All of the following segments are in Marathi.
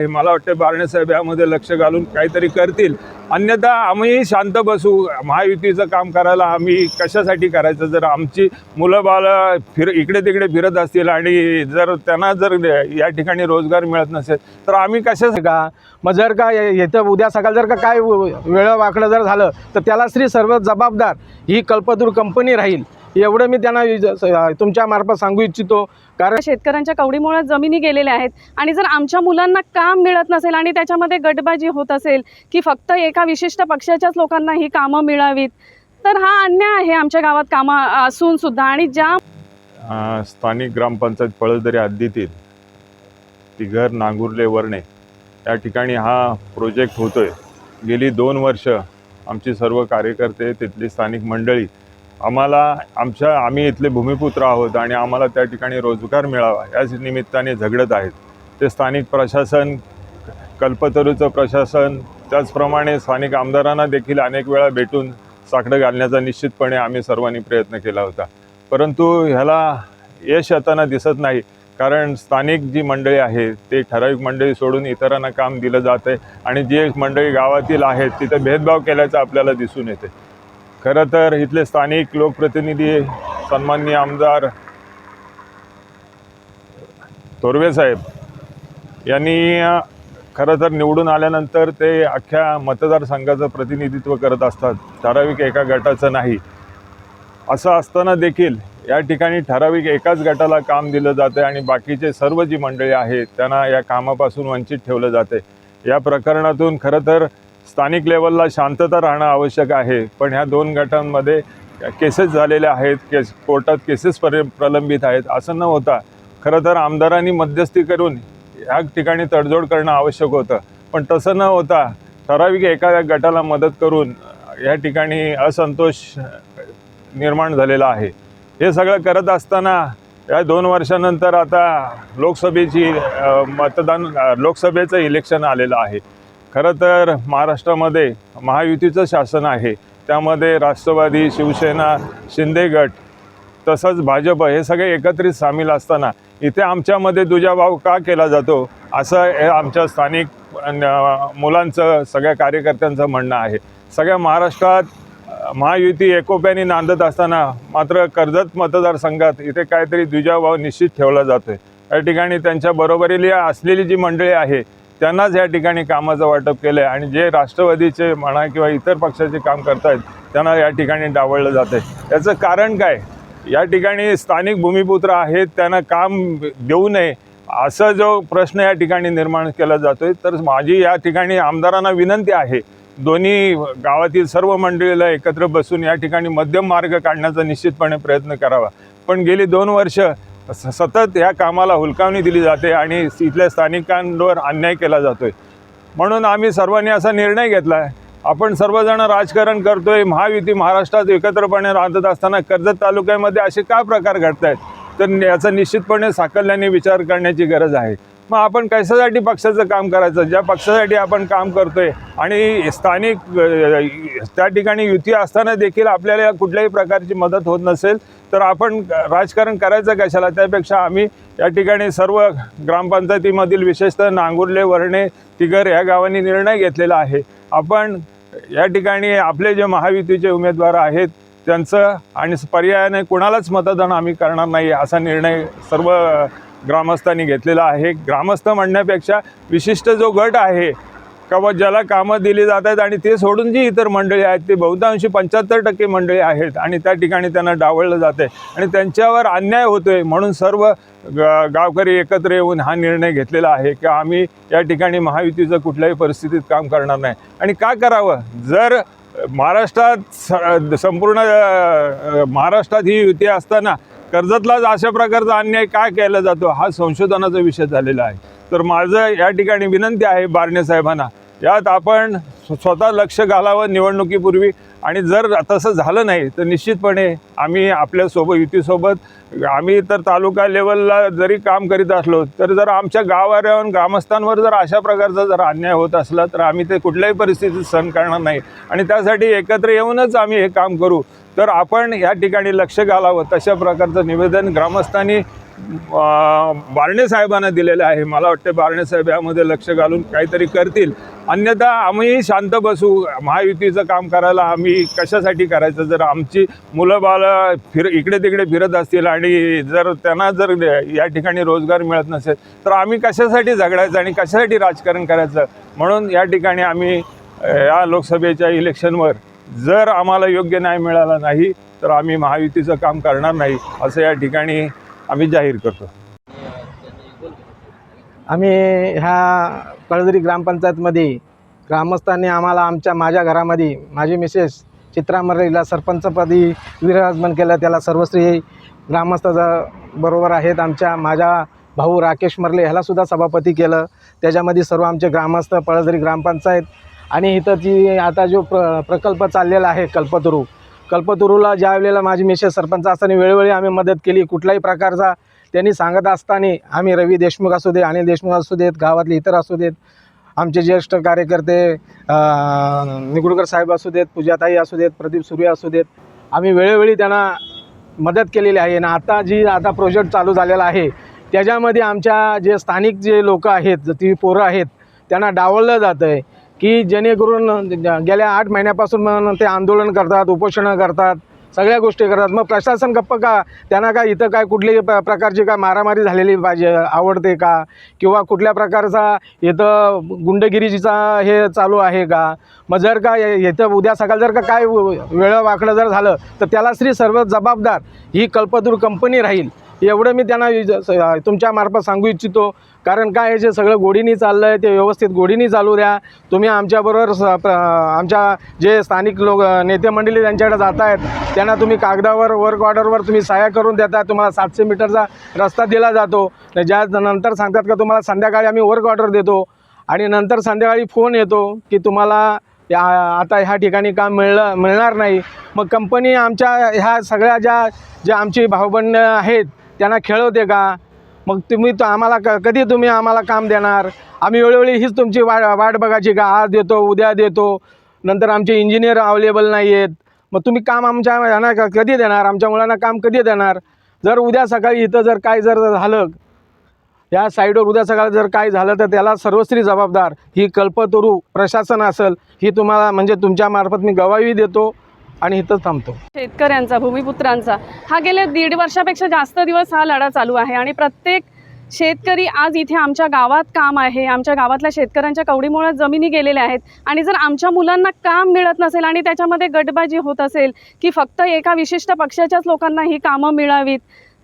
हे मला वाटतं बारणेसाहेब यामध्ये लक्ष घालून काहीतरी करतील. अन्यथा आम्ही शांत बसू. महायुतीचं काम करायला आम्ही कशासाठी करायचं? जर आमची मुलं बाळं फिर इकडे तिकडे फिरत असतील आणि जर त्यांना जर या ठिकाणी रोजगार मिळत नसेल तर आम्ही कशासाठी? का? मग जर का ये- येतं उद्या सकाळ जर का काय वेळ वाकडं जर झालं तर त्याला श्री सर्व जबाबदार ही कल्पतूर कंपनी राहील. एवढं मी त्यांना तुमच्या मार्फत सांगू इच्छितो. कारण शेतकऱ्यांच्या कवडीमुळे जमिनी गेलेल्या आहेत. आणि जर आमच्या मुलांना काम मिळत नसेल आणि त्याच्यामध्ये गटबाजी होत असेल की फक्त एका विशिष्ट पक्षाच्याच लोकांना ही कामं मिळावीत तर हा अन्याय आहे आमच्या गावात कामं असून सुद्धा. आणि ज्या स्थानिक ग्रामपंचायत पळसदरी हद्दीतील तिघर नांगुर्ले वरणे या ठिकाणी हा प्रोजेक्ट होतोय. गेली दोन वर्ष आमची सर्व कार्यकर्ते तिथली स्थानिक मंडळी आम्हाला आमच्या आम्ही इथले भूमिपुत्र आहोत आणि आम्हाला त्या ठिकाणी रोजगार मिळावा याच निमित्ताने झगडत आहेत. ते स्थानिक प्रशासन कल्पतरूचं प्रशासन त्याचप्रमाणे स्थानिक आमदारांना देखील अनेक वेळा भेटून साकडं घालण्याचा निश्चितपणे आम्ही सर्वांनी प्रयत्न केला होता. परंतु ह्याला यश येताना दिसत नाही कारण स्थानिक जी मंडळी आहे ते ठराविक मंडळी सोडून इतरांना काम दिलं जात आहे आणि जी मंडळी गावातील आहेत तिथे भेदभाव केल्याचं आपल्याला दिसून येते खरं तर इथले स्थानिक लोकप्रतिनिधी सन्माननीय आमदार तोरवे साहेब यांनी खरं तर निवडून आल्यानंतर ते अख्ख्या मतदारसंघाचं प्रतिनिधित्व करत असतात. ठराविक एका गटाचं नाही. असं असताना देखील या ठिकाणी ठराविक एकाच गटाला काम दिलं जातं आणि बाकीचे सर्व जी मंडळी आहेत त्यांना या कामापासून वंचित ठेवलं जाते या प्रकरणातून खरं तर स्थानिक लेवलला शांतता राहणं आवश्यक आहे. पण ह्या दोन गटांमध्ये केसेस झालेल्या आहेत केस कोर्टात केसेस पर प्रलंबित आहेत असं न होता खरं तर आमदारांनी मध्यस्थी करून ह्या ठिकाणी तडजोड करणं आवश्यक होतं. पण तसं न होता ठराविक एका गटाला मदत करून या ठिकाणी असंतोष निर्माण झालेला आहे. हे सगळं करत असताना या दोन वर्षानंतर आता लोकसभेची मतदान लोकसभेचं इलेक्शन आलेलं आहे. खरं तर महाराष्ट्रामध्ये महायुतीचं शासन आहे. त्यामध्ये राष्ट्रवादी शिवसेना शिंदे गट तसंच भाजप हे सगळे एकत्रित सामील असताना इथे आमच्यामध्ये दुजाभाव का केला जातो? असं हे आमच्या स्थानिक मुलांचं सगळ्या कार्यकर्त्यांचं म्हणणं आहे. सगळ्या महाराष्ट्रात महायुती एकोप्याने नांदत असताना मात्र कर्जत मतदारसंघात इथे काहीतरी दुजाभाव निश्चित ठेवला जातोय. या ठिकाणी त्यांच्या बरोबरीली असलेली जी मंडळी आहे त्यांनाच या ठिकाणी कामाचं वाटप केलं आहे आणि जे राष्ट्रवादीचे म्हणा किंवा इतर पक्षाचे काम करत आहेत त्यांना या ठिकाणी डावळलं जातं आहे याचं कारण काय? या ठिकाणी स्थानिक भूमिपुत्र आहेत त्यांना काम देऊ नये असा जो प्रश्न या ठिकाणी निर्माण केला जातो आहे तर माझी या ठिकाणी आमदारांना विनंती आहे दोन्ही गावातील सर्व मंडळीला एकत्र बसून या ठिकाणी मध्यम मार्ग काढण्याचा निश्चितपणे प्रयत्न करावा. पण गेली दोन वर्ष सतत या कामाला हुलकावणी दिली जाते आणि इथल्या स्थानिकांवर अन्याय केला जातो आहे म्हणून आम्ही सर्वांनी असा निर्णय घेतला आहे आपण सर्वजण राजकारण करतो आहे महायुती महाराष्ट्रात एकत्रपणे राहत असताना कर्जत तालुक्यामध्ये असे का प्रकार घडत आहेत तर याचा निश्चितपणे साकल्याने विचार करण्याची गरज आहे. मग आपण कशासाठी पक्षाचं काम करायचं? ज्या पक्षासाठी आपण काम करतोय आणि स्थानिक त्या ठिकाणी युती असताना देखील आपल्याला कुठल्याही प्रकारची मदत होत नसेल तर आपण राजकारण करायचं कशाला? त्यापेक्षा आम्ही या ठिकाणी सर्व ग्रामपंचायतीमधील विशेषतः नांगुर्ले वरणे तिगर या गावांनी निर्णय घेतलेला आहे. आपण या ठिकाणी आपले जे महायुतीचे उमेदवार आहेत त्यांचं आणि पर्यायाने कुणालाच मतदान आम्ही करणार नाही असा निर्णय सर्व ग्रामस्थांनी घेतलेला आहे. ग्रामस्थ म्हणण्यापेक्षा विशिष्ट जो गट आहे का ज्याला कामं दिली जात आहेत आणि ते सोडून जी इतर मंडळी आहेत ते बहुतांशी पंच्याहत्तर टक्के मंडळी आहेत आणि त्या ठिकाणी त्यांना डावळलं जात आहे आणि त्यांच्यावर अन्याय होतो आहे म्हणून सर्व ग गावकरी एकत्र येऊन हा निर्णय घेतलेला आहे की आम्ही या ठिकाणी महायुतीचं कुठल्याही परिस्थितीत काम करणार नाही. आणि का करावं? जर महाराष्ट्रात स- संपूर्ण महाराष्ट्रात ही युती असताना कर्जतलाच अशा प्रकारचा अन्याय का केला जातो? हा संशोधनाचा विषय झालेला आहे. तर माझं या ठिकाणी विनंती आहे बारणे साहेबांना यात आपण स्वतः लक्ष घालावं निवडणुकीपूर्वी. आणि जर तसं झालं नाही तर निश्चितपणे आम्ही आपल्यासोबत युतीसोबत आम्ही तर तालुका लेवलला जरी काम करीत असलो तर जर आमच्या गावाऱ्यावर ग्रामस्थांवर जर अशा प्रकारचा जर अन्याय होत असला तर आम्ही ते कुठल्याही परिस्थितीत सहन करणार नाही. आणि त्यासाठी एकत्र येऊनच आम्ही हे काम करू. तर आपण या ठिकाणी लक्ष घालावं तशा प्रकारचं निवेदन ग्रामस्थांनी बारणे साहेबांना दिलेलं आहे. मला वाटतं बारणे साहेब यामध्ये लक्ष घालून काहीतरी करतील. अन्यथा आम्ही शांत बसू. महायुतीचं काम करायला आम्ही कशासाठी करायचं? जर आमची मुलं बाळं फिर इकडे तिकडे फिरत असतील आणि जर त्यांना जर या ठिकाणी रोजगार मिळत नसेल तर आम्ही कशासाठी झगडायचं आणि कशासाठी राजकारण करायचं? म्हणून या ठिकाणी आम्ही या लोकसभेच्या इलेक्शनवर जर आम्हाला योग्य न्याय मिळाला नाही तर आम्ही महायुतीचं काम करणार नाही असं या ठिकाणी आम्ही जाहीर करतो. आम्ही ह्या कळदरी ग्रामपंचायतमध्ये ग्रामस्थांनी आम्हाला आमच्या माझ्या घरामध्ये माझी मिसेस चित्रा सरपंचपदी विराजमान केलं त्याला सर्वश्री ग्रामस्थाचा बरोबर आहेत. आमच्या माझ्या भाऊ राकेश मरले ह्यालासुद्धा सभापती केलं. त्याच्यामध्ये सर्व आमचे ग्रामस्थ पळसरी ग्रामपंचायत आणि इथं जी आता जो प्र प्रकल्प चाललेला आहे कल्पतरू कल्पतरूला ज्या वेळेला माझी मिसेस सरपंच असताना वेळोवेळी आम्ही मदत केली कुठल्याही प्रकारचा त्यांनी सांगत असताना आम्ही रवी देशमुख असू दे अनिल देशमुख असू देत गावातले इतर असू देत आमचे ज्येष्ठ कार्यकर्ते निगुडकर साहेब असू देत पूजाताई असू देत प्रदीप सूर्य असू देत आम्ही वेळोवेळी त्यांना मदत केलेली आहे. आणि आता जी आता प्रोजेक्ट चालू झालेला आहे त्याच्यामध्ये आमच्या जे स्थानिक जे लोक आहेत ती पोरं आहेत त्यांना डावललं जातं आहे की जेणेकरून गेल्या आठ महिन्यापासून मग ते आंदोलन करतात उपोषणं करतात सगळ्या गोष्टी करतात. मग प्रशासन गप्प का? त्यांना काय इथं काय कुठली प प्रकारची काय मारामारी झालेली पाहिजे आवडते का? किंवा कुठल्या प्रकारचा इथं गुंडगिरीचा हे चालू आहे का? मग जर का इथं उद्या सकाळ जर का काय वेळं वाकडं जर झालं तर त्याला श्री सर्व जबाबदार ही कल्पतरू कंपनी राहील. एवढं मी त्यांना तुमच्या मार्फत सांगू इच्छितो. कारण काय आहे जे सगळं गोडीनी चाललं आहे ते व्यवस्थित गोडीनी चालू द्या. तुम्ही आमच्याबरोबर स प्र- आमच्या जे स्थानिक लोक नेते मंडळी त्यांच्याकडे जात आहेत त्यांना तुम्ही कागदावर वर्क ऑर्डरवर तुम्ही सहाय्य करून देता तुम्हाला सातशे मीटरचा रस्ता दिला जातो. ज्या नंतर सांगतात का तुम्हाला संध्याकाळी आम्ही वर्क ऑर्डर देतो. आणि नंतर संध्याकाळी फोन येतो की तुम्हाला या आता ह्या ठिकाणी काम मिळलं मिळणार नाही. मग कंपनी आमच्या ह्या सगळ्या ज्या ज्या आमची भावबंड आहेत त्यांना खेळवते का? मग तुम्ही तर आम्हाला क कधी तुम्ही आम्हाला काम देणार? आम्ही वेळोवेळी हीच तुमची वाट वाट बघायची का? आज देतो उद्या देतो. नंतर आमचे इंजिनियर अवेलेबल नाही आहेत मग तुम्ही काम आमच्या ह्यांना क- कधी देणार? आमच्या मुलांना काम कधी देणार? जर उद्या सकाळी इथं जर काय जर झालं या साईडवर उद्या सकाळी जर काय झालं तर त्याला सर्वस्त्री जबाबदार. ही कल्पतरू प्रशासन असेल. ही तुम्हाला म्हणजे तुमच्यामार्फत मी गवाही देतो. आणि इथं थांबतो. शेतकऱ्यांचा भूमिपुत्रांचा. हा गेल्या दीड वर्षापेक्षा जास्त दिवस हा लढा चालू आहे आणि प्रत्येक शेतकरी आज इथे आमच्या गावात काम आहे. आमच्या गावातल्या शेतकऱ्यांच्या कवडीमुळे जमिनी गेलेल्या आहेत. आणि जर आमच्या मुलांना काम मिळत नसेल आणि त्याच्यामध्ये गटबाजी होत असेल की फक्त एका विशिष्ट पक्षाच्याच लोकांना ही कामं मिळावीत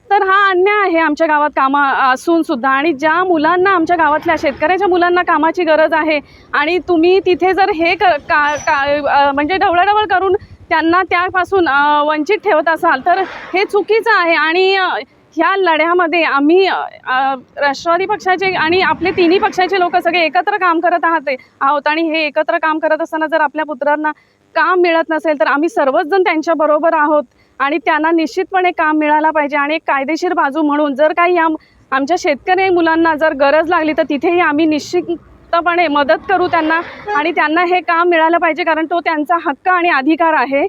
तर हा अन्याय आहे आमच्या गावात कामं असून सुद्धा. आणि ज्या मुलांना आमच्या गावातल्या शेतकऱ्याच्या मुलांना कामाची गरज आहे आणि तुम्ही तिथे जर हे क का का म्हणजे ढवळाढवळ करून त्यांना त्यापासून वंचित ठेवत असाल तर हे चुकीचं आहे. आणि ह्या लढ्यामध्ये आम्ही राष्ट्रवादी पक्षाचे आणि आपले तिन्ही पक्षाचे लोक सगळे एकत्र काम करत आहात आहोत. आणि हे एकत्र काम करत असताना जर आपल्या पुत्रांना काम मिळत नसेल तर आम्ही सर्वच जण त्यांच्याबरोबर आहोत. आणि त्यांना निश्चितपणे काम मिळायला पाहिजे. आणि एक कायदेशीर बाजू म्हणून जर काही या आमच्या शेतकरी मुलांना जर गरज लागली तर तिथेही आम्ही निश्चित निश्चितपणे मदत करू त्यांना आणि त्यांना हे काम मिळालं पाहिजे कारण तो त्यांचा हक्क आणि अधिकार आहे.